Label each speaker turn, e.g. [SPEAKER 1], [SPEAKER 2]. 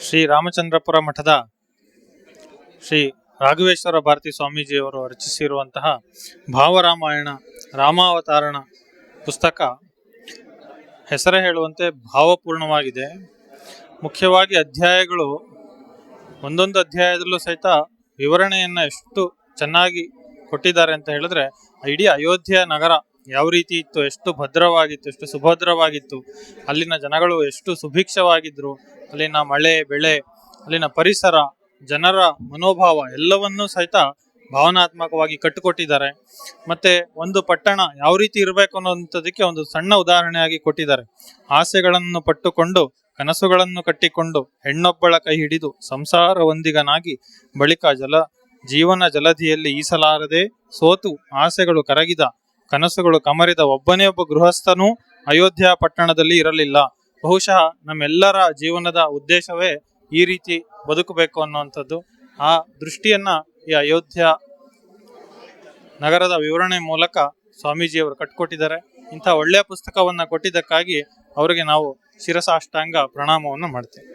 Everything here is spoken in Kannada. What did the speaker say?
[SPEAKER 1] ಶ್ರೀ ರಾಮಚಂದ್ರಪುರ ಮಠದ ಶ್ರೀ ರಾಘವೇಶ್ವರ ಭಾರತಿ ಸ್ವಾಮೀಜಿಯವರು ರಚಿಸಿರುವಂತಹ ಭಾವರಾಮಾಯಣ ರಾಮಾವತಾರಣ ಪುಸ್ತಕ ಹೆಸರೇ ಹೇಳುವಂತೆ ಭಾವಪೂರ್ಣವಾಗಿದೆ. ಮುಖ್ಯವಾಗಿ ಅಧ್ಯಾಯಗಳು ಒಂದೊಂದು ಅಧ್ಯಾಯದಲ್ಲೂ ಸಹಿತ ವಿವರಣೆಯನ್ನು ಎಷ್ಟು ಚೆನ್ನಾಗಿ ಕೊಟ್ಟಿದ್ದಾರೆ ಅಂತ ಹೇಳಿದ್ರೆ, ಇಡೀ ಅಯೋಧ್ಯೆ ನಗರ ಯಾವ ರೀತಿ ಇತ್ತು, ಎಷ್ಟು ಭದ್ರವಾಗಿತ್ತು, ಎಷ್ಟು ಸುಭದ್ರವಾಗಿತ್ತು, ಅಲ್ಲಿನ ಜನಗಳು ಎಷ್ಟು ಸುಭಿಕ್ಷವಾಗಿದ್ರು, ಅಲ್ಲಿನ ಮಳೆ, ಬೆಳೆ, ಅಲ್ಲಿನ ಪರಿಸರ, ಜನರ ಮನೋಭಾವ ಎಲ್ಲವನ್ನೂ ಸಹಿತ ಭಾವನಾತ್ಮಕವಾಗಿ ಕಟ್ಟಿಕೊಟ್ಟಿದ್ದಾರೆ. ಮತ್ತೆ ಒಂದು ಪಟ್ಟಣ ಯಾವ ರೀತಿ ಇರಬೇಕು ಅನ್ನೋಂಥದಕ್ಕೆ ಒಂದು ಸಣ್ಣ ಉದಾಹರಣೆಯಾಗಿ ಕೊಟ್ಟಿದ್ದಾರೆ. ಆಸೆಗಳನ್ನು ಪಟ್ಟುಕೊಂಡು, ಕನಸುಗಳನ್ನು ಕಟ್ಟಿಕೊಂಡು, ಹೆಣ್ಣೊಬ್ಬಳ ಕೈ ಹಿಡಿದು ಸಂಸಾರ ಒಂದಿಗನಾಗಿ ಬಳಿಕ ಜಲ, ಜೀವನ ಜಲಧಿಯಲ್ಲಿ ಈಸಲಾರದೆ ಸೋತು ಆಸೆಗಳು ಕರಗಿದ ಕನಸುಗಳು ಕಮರಿದ ಒಬ್ಬನೇ ಒಬ್ಬ ಗೃಹಸ್ಥನೂ ಅಯೋಧ್ಯ ಪಟ್ಟಣದಲ್ಲಿ ಇರಲಿಲ್ಲ. ಬಹುಶಃ ನಮ್ಮೆಲ್ಲರ ಜೀವನದ ಉದ್ದೇಶವೇ ಈ ರೀತಿ ಬದುಕಬೇಕು ಅನ್ನುವಂಥದ್ದು. ಆ ದೃಷ್ಟಿಯನ್ನ ಈ ಅಯೋಧ್ಯ ನಗರದ ವಿವರಣೆ ಮೂಲಕ ಸ್ವಾಮೀಜಿಯವರು ಕಟ್ಕೊಟ್ಟಿದ್ದಾರೆ. ಇಂಥ ಒಳ್ಳೆಯ ಪುಸ್ತಕವನ್ನು ಕೊಟ್ಟಿದ್ದಕ್ಕಾಗಿ ಅವರಿಗೆ ನಾವು ಶಿರಸಾಷ್ಟಾಂಗ ಪ್ರಣಾಮವನ್ನು ಮಾಡ್ತೇವೆ.